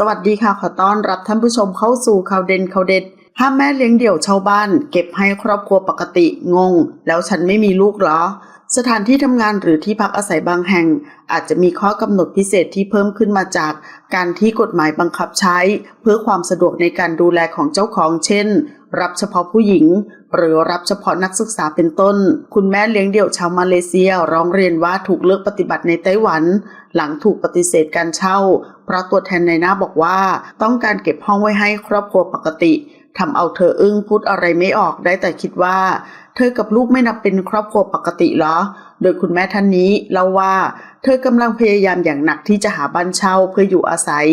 สวัสดีค่ะ ขอต้อนรับท่านผู้ชมเข้าสู่ข่าวเด่นข่าวเด็ด ห้ามแม่เลี้ยงเดี่ยวชาวบ้าน เก็บให้ครอบครัวปกติงง แล้วฉันไม่มีลูกเหรอ สถานที่ทำงานหรือที่พักอาศัยบางแห่ง อาจจะมีข้อกำหนดพิเศษที่เพิ่มขึ้นมาจากการที่กฎหมายบังคับใช้ เพื่อความสะดวกในการดูแลของเจ้าของ เช่น รับเฉพาะผู้หญิง หรือรับเฉพาะนักศึกษาเป็นต้น คุณแม่เลี้ยงเดี่ยวชาวมาเลเซียร้องเรียนว่าถูกเลิกปฏิบัติในไต้หวัน หลังถูกปฏิเสธการเช่า เพราะตัวแทนในหน้าบอกว่าต้องการเก็บห้องไว้ให้ครอบครัวปกติทำเอาเธออึ้งพูดอะไรไม่ออกได้แต่คิดว่า เธอกับลูกไม่นับเป็นครอบครัวปกติเหรอ โดยคุณแม่ท่านนี้เล่าว่า เธอกำลังพยายามอย่างหนักที่จะหาบ้านเช่าเพื่ออยู่อาศัย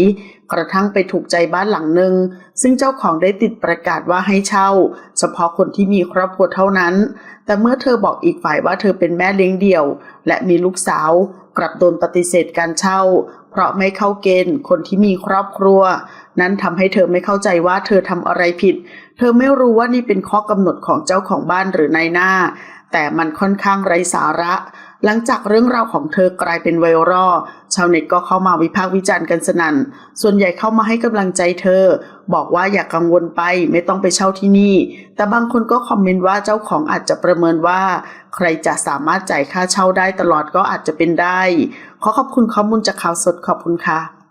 กระทั่งไปถูกใจบ้านหลังหนึ่ง ซึ่งเจ้าของได้ติดประกาศว่าให้เช่า เฉพาะคนที่มีครอบครัวเท่านั้น แต่เมื่อเธอบอกอีกฝ่ายว่าเธอเป็นแม่เลี้ยงเดี่ยว และมีลูกสาว กลับโดนปฏิเสธการเช่า เพราะไม่เข้าเกณฑ์คนที่มีครอบครัว นั้นทำให้เธอไม่เข้าใจว่าเธอทำอะไรผิด เธอไม่รู้ว่านี่เป็นข้อกำหนดของเจ้าของบ้านหรือนายหน้า แต่มันค่อนข้างไร้สาระ หลังจากเรื่องราวของเธอกลายเป็นไวรัลชาวเน็ตก็เข้ามาวิพากษ์วิจารณ์กันสนั่น ส่วนใหญ่เข้ามาให้กำลังใจเธอ บอกว่าอย่ากกังวลไปไม่ต้องไปเช่าที่นี่ แต่บางคนก็คอมเมนต์ว่าเจ้าของอาจจะประเมินว่า ใครจะสามารถจ่ายค่าเช่าได้ตลอดก็อาจจะเป็นได้ ขอขอบคุณข้อมูลจากข่าวสดขอบคุณค่ะ